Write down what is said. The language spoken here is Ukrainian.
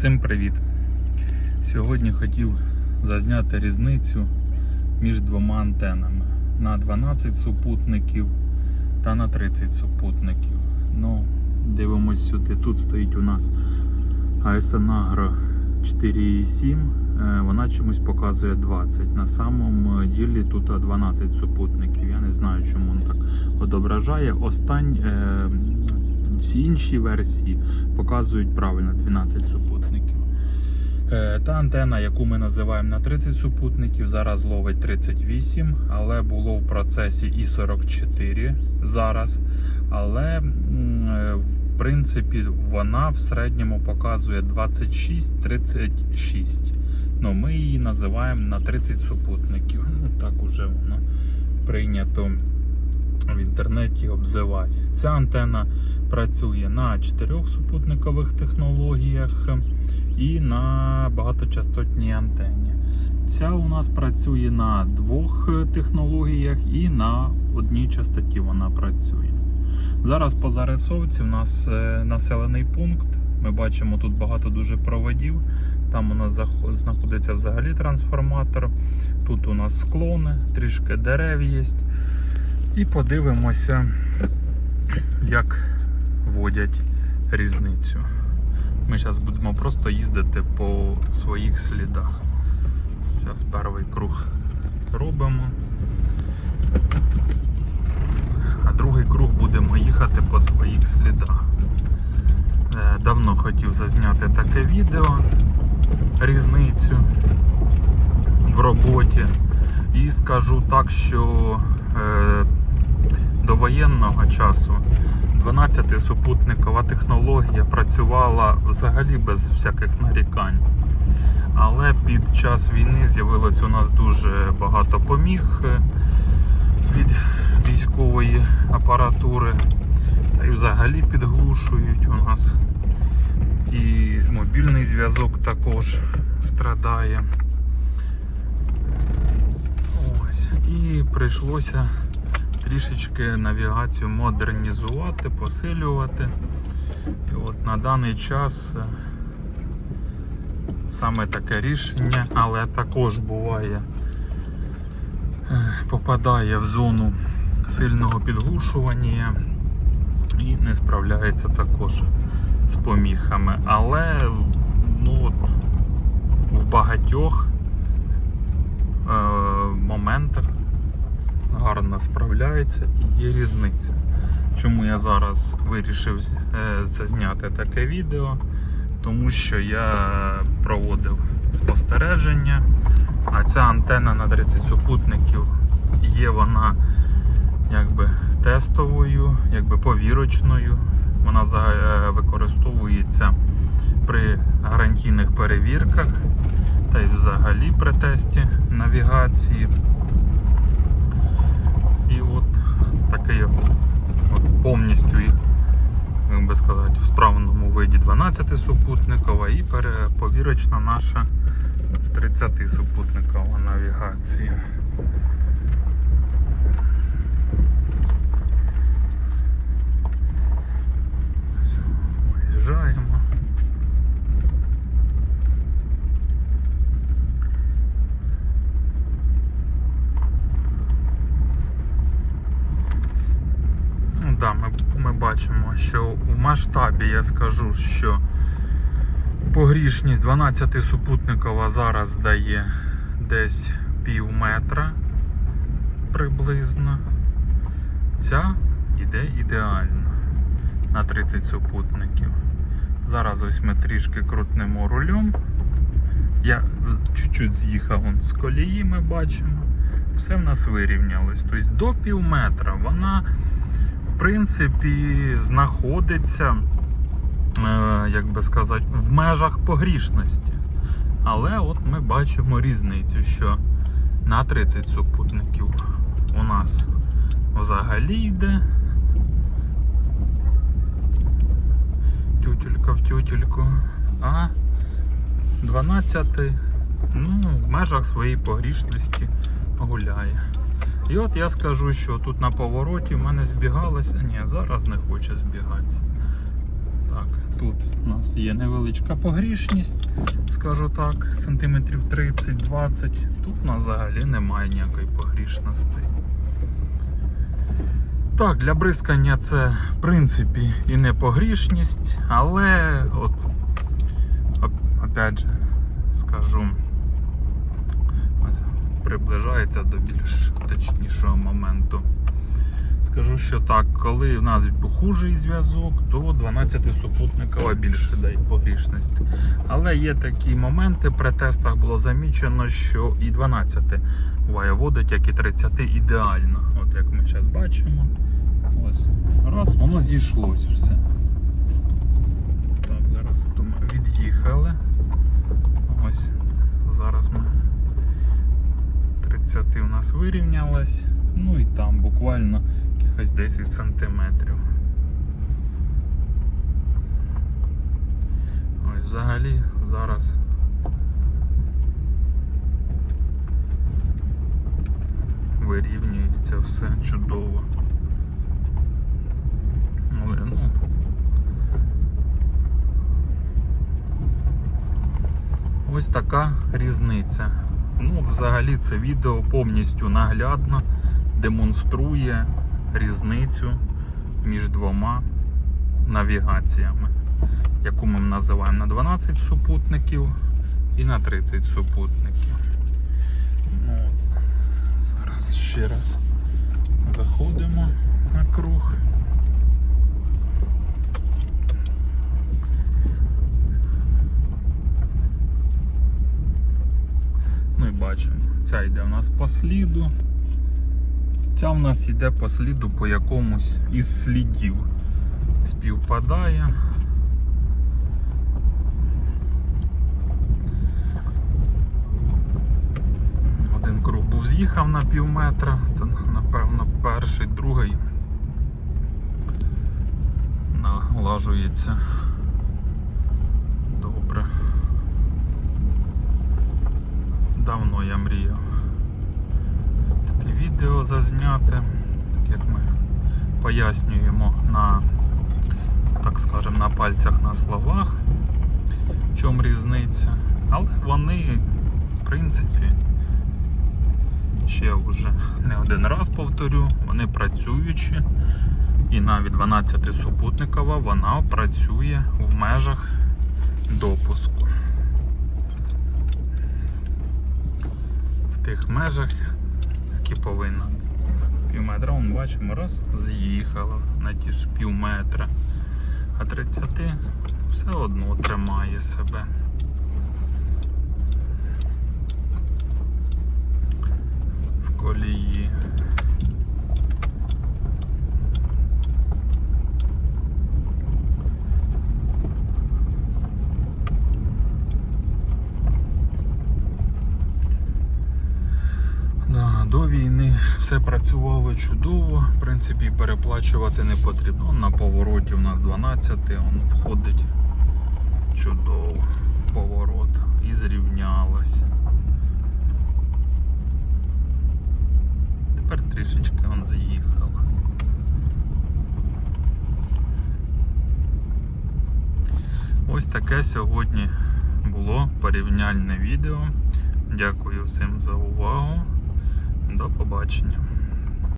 Всім привіт! Сьогодні хотів зазняти різницю між двома антенами на 12 супутників та на 30 супутників. Ну, дивимось сюди. Тут стоїть у нас ASN Agro 4.7, е, вона чомусь показує 20. На самому ділі тут 12 супутників. Я не знаю, чому він так відображає. Остань, е, всі інші версії показують правильно 12 супутників. Е, Та антена, яку ми називаємо на 30 супутників, зараз ловить 38, але було в процесі і 44 зараз. Але е, в принципі вона в середньому показує 26-36. Ну, ми її називаємо на 30 супутників. Ну, так уже воно прийнято в інтернеті обзивати. Ця антена працює на 4 супутникових технологіях і на багаточастотній антені. Ця у нас працює на двох технологіях і на одній частоті вона працює. Зараз по зарисовці у нас е, населений пункт. Ми бачимо тут багато дуже проводів. Там у нас знаходиться взагалі трансформатор. Тут у нас склони, трішки дерев є. І подивимося, як вводять різницю. Ми зараз будемо просто їздити по своїх слідах. Зараз перший круг робимо. А другий круг будемо їхати по своїх слідах. Е, Давно хотів зазняти таке відео, різницю в роботі. І скажу так, що е, до воєнного часу 12-супутникова технологія працювала взагалі без всяких нарікань. Але під час війни з'явилось у нас дуже багато поміг е, від військової апаратури. Та й взагалі підглушують у нас. І мобільний зв'язок також страдає. Ось. І прийшлося трішечки навігацію модернізувати, посилювати. І от на даний час е, саме таке рішення, але також буває, е, попадає в зону сильного підглушування і не справляється також з поміхами. Але ну, в багатьох е, моментах гарно справляється і є різниця. Чому я зараз вирішив з- е, зазняти таке відео? Тому що я проводив спостереження, а ця антенна на 30 супутників є вона якби тестовою, якби повірочною. Вона е, використовується при гарантійних перевірках та й взагалі при тесті навігації. І от такий от повністю, як би сказати, в справному виді 12 супутникова і повірочна наша 30 супутникова навігація. Виїжджаємо. Ну да, ми, ми бачимо, що в масштабі я скажу, що погрішність 12 супутникова зараз дає десь пів метра приблизно. Ця іде ідеально на 30 супутників. Зараз ось ми трішки крутнемо рулем. Я чуть-чуть з'їхав з колії, ми бачимо. Все в нас вирівнялось. Тобто до пів метра вона принципі знаходиться, е, як би сказати, в межах погрішності. Але от ми бачимо різницю, що на 30 супутників у нас взагалі йде. Тютюлька в тютюльку. А 12 ну, в межах своєї погрішності гуляє. І от я скажу, що тут на повороті в мене збігалося. Ні, зараз не хоче збігатися. Так, Тут у нас є невеличка погрішність, скажу так, сантиметрів 30-20. Тут у нас взагалі немає ніякої погрішності. Так, для бризкання це в принципі і не погрішність, але от опять же скажу, приближається до більш точнішого моменту. Скажу, що так, коли в нас хужий зв'язок, то 12 супутникова більше дає погрішності. Але є такі моменти, при тестах було замічено, що і 12 буває водить, як і 30 ідеально. От як ми зараз бачимо. Ось раз, воно зійшлось все. Так, зараз думаю, від'їхали. Ось зараз ми 30 у нас вирівнялось. Ну і там буквально якихось 10 сантиметрів. Ось взагалі зараз вирівнюється все чудово. Але ну. Ось така різниця. Ну, взагалі це відео повністю наглядно демонструє різницю між двома навігаціями, яку ми називаємо на 12 супутників і на 30 супутників. Ну, зараз ще раз заходимо на круг. Ну і ця йде у нас по сліду. Ця в нас йде по сліду по якомусь із слідів. Співпадає. Один круг був з'їхав на пів метра, то напевно перший, другий налажується Давно я мріяв таке відео зазняти, так як ми пояснюємо на, так скажемо, на пальцях на словах, в чому різниця. Але вони, в принципі, ще вже не один раз повторю, вони працюючі. І навіть 12 супутникова вона працює в межах допуску. В тих межах, які повинна. Пів метра, бачимо, раз, з'їхала на ті ж пів метра. А 30 все одно тримає себе. В колії. Да, до війни все працювало чудово. В принципі, переплачувати не потрібно. На повороті у нас 12, воно входить чудово. Поворот. І зрівнялося. Тепер трішечки он з'їхала. Ось таке сьогодні було порівняльне відео. Дякую всім за увагу. До побачення.